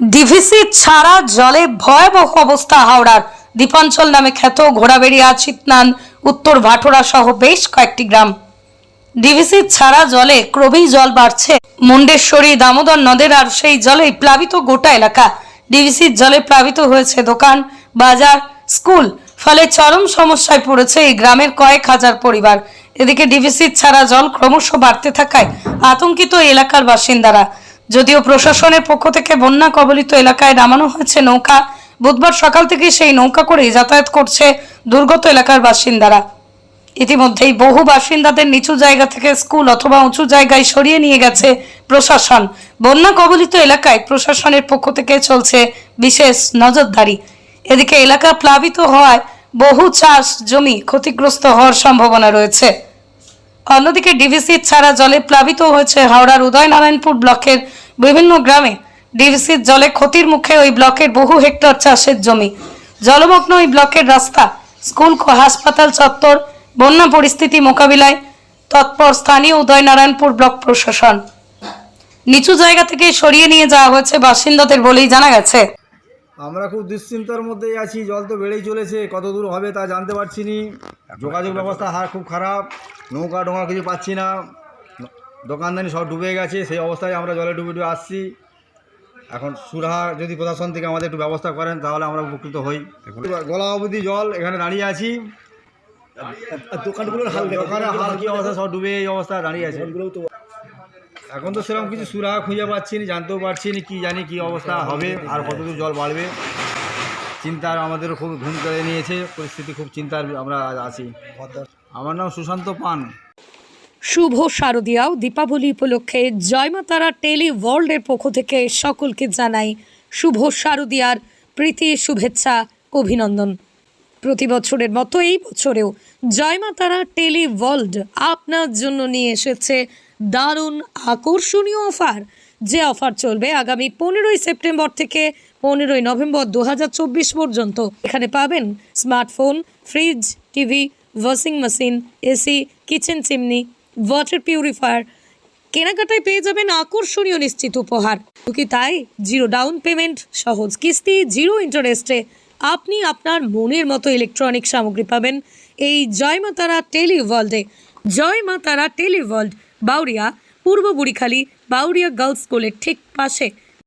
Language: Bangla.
ডিভিসি ছাড়া জলে ভয়াবহ অবস্থা হাওড়ার। দ্বীপাঞ্চল নামে খ্যাত ঘোড়াবেড়িয়া চিতনান উত্তর ভাটোরা সহ বেশ কয়েকটি গ্রাম। ডিভিসি ছাড়া জলে ক্রমেই জল বাড়ছে। মুন্ডেশ্বরী, দামোদর নদের আর সেই জলেই প্লাবিত গোটা এলাকা। ডিভিসির জলে প্লাবিত হয়েছে দোকান, বাজার, স্কুল। ফলে চরম সমস্যায় পড়েছে এই গ্রামের কয়েক হাজার পরিবার। এদিকে ডিভিসির ছাড়া জল ক্রমশ বাড়তে থাকায় আতঙ্কিত এলাকার বাসিন্দারা। যদিও প্রশাসনের পক্ষ থেকে বন্যা কবলিত এলাকায় নামানো হয়েছে নৌকা, বুধবার সকাল থেকে সেই নৌকা করেই যাতায়াত করছে দুর্গত এলাকার বাসিন্দারা। ইতিমধ্যেই বহু বাসিন্দাদের নিচু জায়গা থেকে স্কুল অথবা উঁচু জায়গায় সরিয়ে নিয়ে গেছে প্রশাসন। বন্যা কবলিত এলাকায় প্রশাসনের পক্ষ থেকে চলছে বিশেষ নজরদারি। এদিকে এলাকা প্লাবিত হওয়ায় বহু চাষ জমি ক্ষতিগ্রস্ত হওয়ার সম্ভাবনা রয়েছে। অন্যদিকে ডিভিসির ছাড়া জলে প্লাবিত হয়েছে হাওড়ার উদয়নারায়ণপুর ব্লকের বিভিন্ন গ্রামে। ডিভিসির জলে ক্ষতির মুখে ওই ব্লকের বহু হেক্টর চাষের জমি। জলমগ্ন ওই ব্লকের রাস্তা, স্কুল, হাসপাতাল চত্বর, বন্যা পরিস্থিতি মোকাবিলায়। তৎপর স্থানীয় উদয়নারায়ণপুর ব্লক প্রশাসন। নিচু জায়গা থেকে সরিয়ে নিয়ে যাওয়া হয়েছে বাসিন্দাদের বলেই জানা গেছে। আমরা খুব দুশ্চিন্তার মধ্যেই আছি জল তো বেড়েই চলেছে কত দূর হবে তা জানতে পারছি নি। যোগাযোগ ব্যবস্থা হার খুব খারাপ নৌকা ডোঙা কিছু পাচ্ছি না দোকানদানি সব ডুবে গেছে সেই অবস্থায় আমরা জলে ডুবে ডুবে আসছি। এখন সুরাহা যদি প্রশাসন থেকে আমাদের একটু ব্যবস্থা করেন তাহলে আমরা উপকৃত হই। গলা অবধি জল এখানে দাঁড়িয়ে আছি। দোকানগুলোর হাল দেখো। দোকানে হাল কি অবস্থা সব ডুবে এই অবস্থা দাঁড়িয়ে আছে। এখন তো সেরকম কিছু সুরাহা খুঁজে পাচ্ছি না, জানতেও পারছি না, কি জানি কি অবস্থা হবে, আর কতদূর জল বাড়বে। চিন্তার আমাদের খুব ঘুম কেড়ে নিয়েছে, পরিস্থিতি খুব চিন্তার আমরা আছি। আমার নাম সুশান্ত পান। শুভ শারদীয়াও, দীপাবলি উপলক্ষে জয়মাতারা টেলি ওয়ার্ল্ডের পক্ষ থেকে সকলকে জানাই শুভ শারদীয়ার প্রীতি, শুভেচ্ছা, অভিনন্দন। প্রতি বছরের মতো এই বছরেও জয়মাতারা টেলি ওয়ার্ল্ড আপনার জন্য নিয়ে এসেছে দারুণ আকর্ষণীয় অফার। যে অফার চলবে আগামী পনেরোই সেপ্টেম্বর থেকে পনেরোই নভেম্বর দু হাজার চব্বিশ পর্যন্ত। এখানে পাবেন smartphone, fridge, TV, washing machine, AC, kitchen chimney, water purifier. কেনাকাটায় পেয়ে যাবেন আকর্ষণীয় নিশ্চিত উপহার। কি তাই? জিরো ডাউন পেমেন্ট, সহজ কিস্তি, জিরো ইন্টারেস্টে আপনি আপনার মনের মতো ইলেকট্রনিক সামগ্রী পাবেন এই জয় মা তারা টেলি ওয়ার্ল্ডে জয় মা তারা টেলি ওয়ার্ল্ড বাউরিয়া পূর্ব বুড়িখালী বাউরিয়া গার্লস স্কুলের ঠিক পাশে